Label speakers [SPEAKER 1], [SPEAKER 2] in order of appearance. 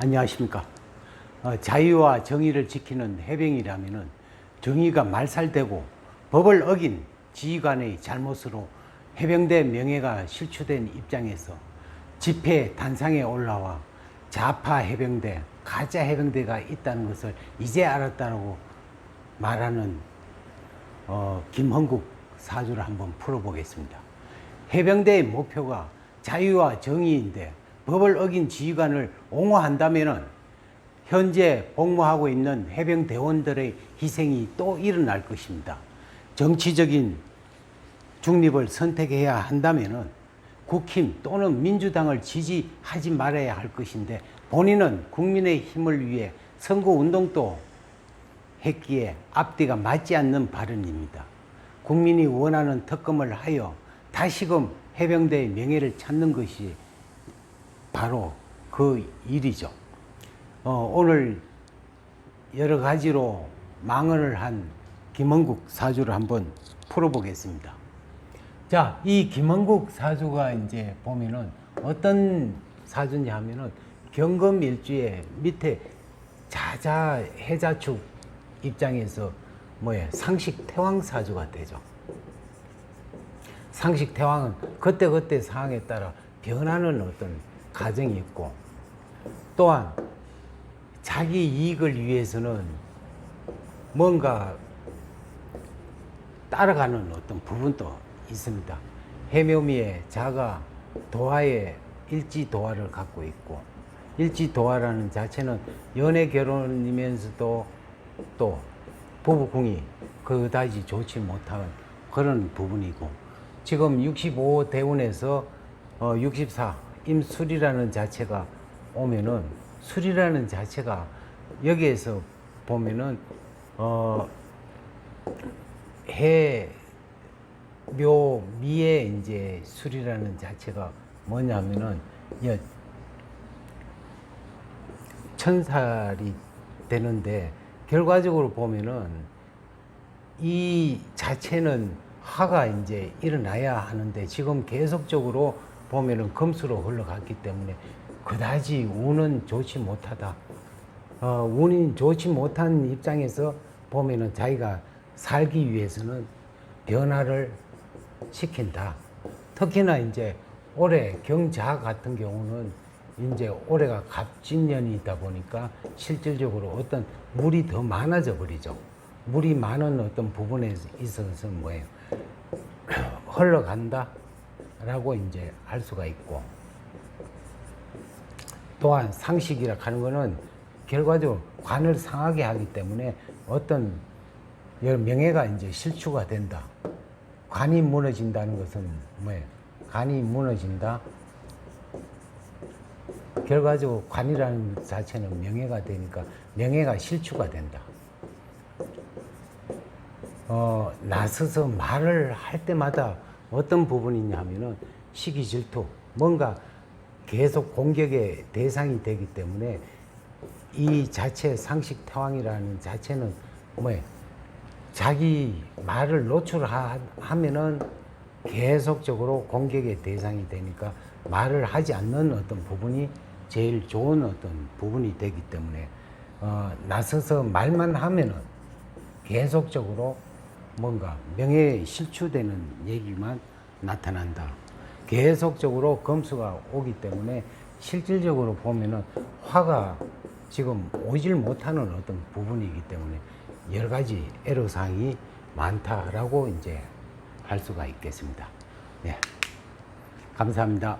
[SPEAKER 1] 안녕하십니까. 어, 자유와 정의를 지키는 해병이라면은 정의가 말살되고 법을 어긴 지휘관의 잘못으로 해병대 명예가 실추된 입장에서 집회 단상에 올라와 좌파 해병대, 가짜 해병대가 있다는 것을 이제 알았다고 말하는 어, 김헌국 사주를 한번 풀어보겠습니다. 해병대의 목표가 자유와 정의인데 법을 어긴 지휘관을 옹호한다면은 현재 복무하고 있는 해병 대원들의 희생이 또 일어날 것입니다. 정치적인 중립을 선택해야 한다면은 국힘 또는 민주당을 지지하지 말아야 할 것인데 본인은 국민의 힘을 위해 선거 운동도 했기에 앞뒤가 맞지 않는 발언입니다. 국민이 원하는 특검을 하여 다시금 해병대의 명예를 찾는 것이 바로 그 일이죠. 어, 오늘 여러 가지로 망언을 한 김원국 사주를 한번 풀어보겠습니다. 자, 이 김원국 사주가 이제 보면은 어떤 사주냐 하면은 경금 일주에 밑에 자자 해자축 입장에서 뭐예 상식 태왕 사주가 되죠. 상식 태왕은 그때그때 상황에 따라 변하는 어떤 가정이 있고 또한 자기 이익을 위해서는 뭔가 따라가는 어떤 부분도 있습니다. 해묘미의 자가 도화의 일지 도화를 갖고 있고 일지 도화라는 자체는 연애 결혼이면서도 또 부부궁이 그다지 좋지 못한 그런 부분이고 지금 65 대운에서 어, 64 임술이라는 자체가 오면은 술이라는 자체가 여기에서 보면은 어, 해, 묘, 미에 이제 술이라는 자체가 뭐냐면은 여, 천살이 되는데 결과적으로 보면은 이 자체는 화가 이제 일어나야 하는데 지금 계속적으로 보면은 금수로 흘러갔기 때문에 그다지 운은 좋지 못하다. 어, 운이 좋지 못한 입장에서 보면은 자기가 살기 위해서는 변화를 시킨다. 특히나 이제 올해 경자 같은 경우는 이제 올해가 갑진년이다 보니까 실질적으로 어떤 물이 더 많아져 버리죠. 물이 많은 어떤 부분에 있어서 뭐예요? 흘러간다. 라고 이제 알 수가 있고 또한 상식이라 하는 거는 결과적으로 관을 상하게 하기 때문에 어떤 명예가 이제 실추가 된다. 관이 무너진다는 것은 뭐예요? 관이 무너진다. 결과적으로 관이라는 자체는 명예가 되니까 명예가 실추가 된다. 어, 나서서 말을 할 때마다 어떤 부분이냐 하면은 시기 질투, 뭔가 계속 공격의 대상이 되기 때문에 이 자체 상식 태왕이라는 자체는 뭐예요? 자기 말을 노출하면은 계속적으로 공격의 대상이 되니까 말을 하지 않는 어떤 부분이 제일 좋은 어떤 부분이 되기 때문에 어, 나서서 말만 하면은 계속적으로 뭔가 명예에 실추되는 얘기만 나타난다. 계속적으로 검수가 오기 때문에 실질적으로 보면은 화가 지금 오질 못하는 어떤 부분이기 때문에 여러 가지 애로사항이 많다라고 이제 할 수가 있겠습니다. 네. 감사합니다.